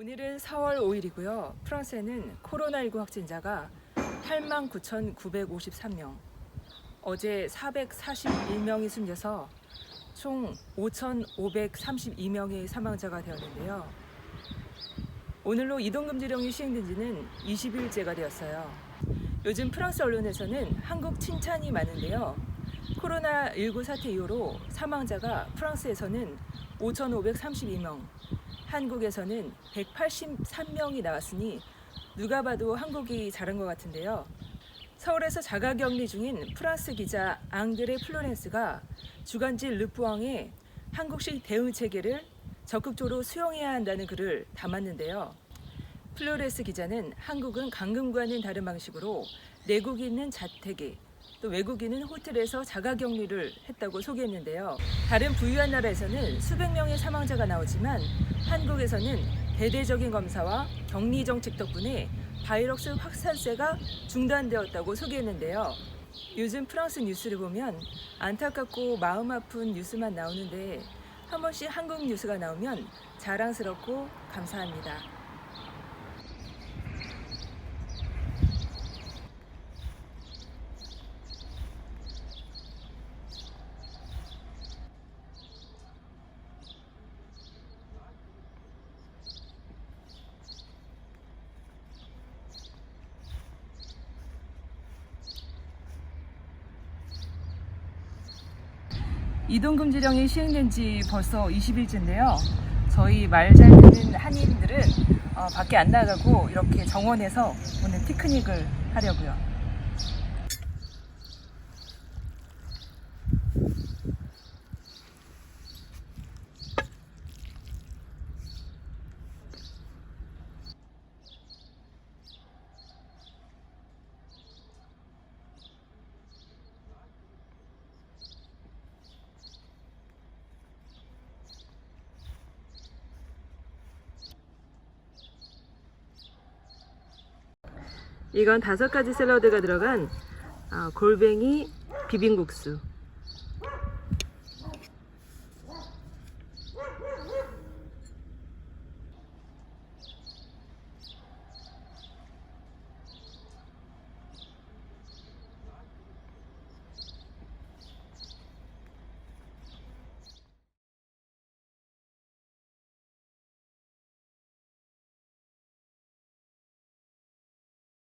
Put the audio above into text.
오늘은 4월 5일이고요. 프랑스에는 코로나19 확진자가 89,953명, 어제 441명이 숨져서 총 5,532명의 사망자가 되었는데요. 오늘로 이동금지령이 시행된 지는 20일째가 되었어요. 요즘 프랑스 언론에서는 한국 칭찬이 많은데요. 코로나19 사태 이후로 사망자가 프랑스에서는 5,532명, 한국에서는 183명이 나왔으니 누가 봐도 한국이 잘한 것 같은데요. 서울에서 자가격리 중인 프랑스 기자 앙드레 플로렌스가 주간지 르푸앙에 한국식 대응 체계를 적극적으로 수용해야 한다는 글을 담았는데요. 플로레스 기자는 한국은 강금과는 다른 방식으로 내국인은 자택에 또 외국인은 호텔에서 자가격리를 했다고 소개했는데요. 다른 부유한 나라에서는 수백 명의 사망자가 나오지만 한국에서는 대대적인 검사와 격리 정책 덕분에 바이러스 확산세가 중단되었다고 소개했는데요. 요즘 프랑스 뉴스를 보면 안타깝고 마음 아픈 뉴스만 나오는데 한 번씩 한국 뉴스가 나오면 자랑스럽고 감사합니다. 이동금지령이 시행된 지 벌써 20일째인데요. 저희 말 잘 듣는 한인들은 어, 밖에 안 나가고 이렇게 정원에서 오늘 피크닉을 하려고요. 이건 다섯 가지 샐러드가 들어간 아, 골뱅이 비빔국수.